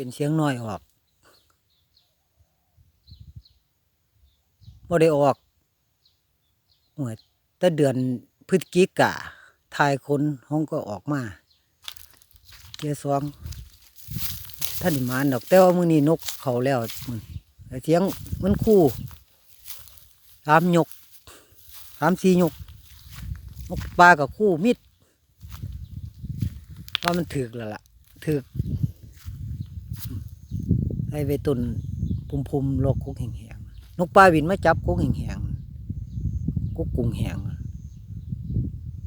เป็นเสียงน้อยออกบ่ได้ออกหวยแต่เดือนพฤศจิกาทายคนห้องก็ออกมาเกียสองท่านมานดอกแต่ว่ามือนี้นกเขาแล้วเสียงมันคู่สามยกสามสี่ยกนกปลากับคู่มิดว่ามันถึกแล้วล่ะถึก ไอ้ไปตุนพุมพุมๆโลกกุกแห้งๆนกปลาบินมาจับกุกแห้งๆกุกกุ้งแหงมัน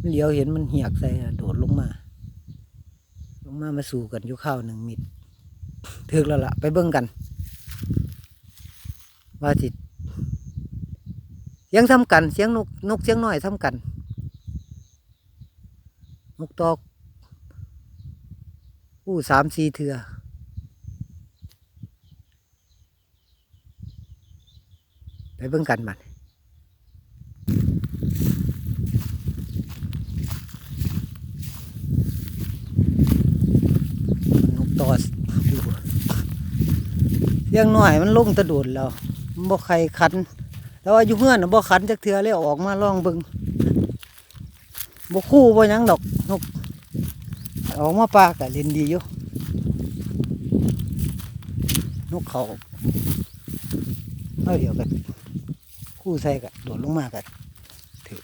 เหลียวเห็นมันเหียกใส่โดดลงมา ลงมามาสู่กันอยู่ข้าวหนึ่งมิดถึกแล้วล่ะ ไปเบิ่งกัน ว่าสิเสียงทำกัน เสียงนกนกเสียงน้อยทำกัน นกตอกอู้สามสี่เถื่อ ไปเบิ่งกันบัดนกตอสอยู่เลี้ยงน้อยมันลงตะโดดแล้วมันบ่ใครคันแต่ว่ายู่เฮือนน่ะบ่คันจักเทื่อเลยออกมาลองเบิ่งบ่คู่บ่หยังดอกนกออกมาปลาก็เล่นดีอยู่นกเขาเอาเดี๋ยวกัน คู่ใส่กะโดดลงมากันถือ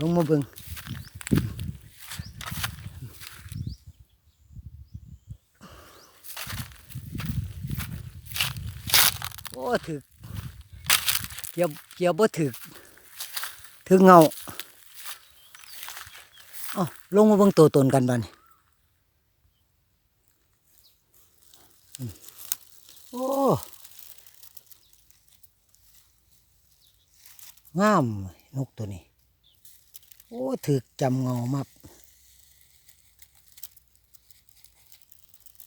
ลงมาเบิงโอ้ถือเกี่ยวเกี่ยวบ่ถือถือเงาอ๋อลงมาเบิงตัวตนกันบ้านี่โอ้ งามนกตัวนี้ โอ้ถือจำเงามับ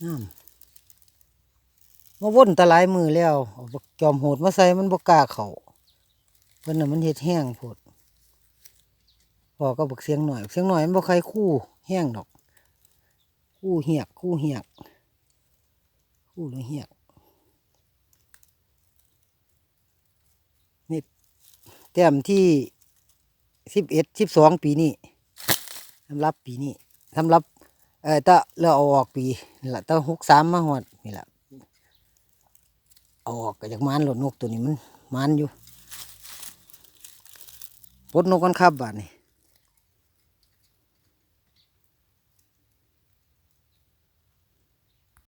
งามมาว่นตะลายมือแล้วเอาจอมโหดมาใส่มันบกล้าเขาเพิ่นน่ะมันเฮ็ดแห้งโพดพอก็บักเสียงหน่อยเสียงหน่อยมันบ่ใครคู่แห้งดอก คู่เหียกคู่เหียกคู่หรือเหียกแต้มที่สิบเอ็ดสิบสองปีนี้สำหรับปีนี้สำหรับเออตะเลือเอาออกปีนี่แหละตะหกสามมาหอดนี่แหละเอาออกก็จากมันหลดนกตัวนี้มันมันอยู่ปลดนกกันครับบ้านนี่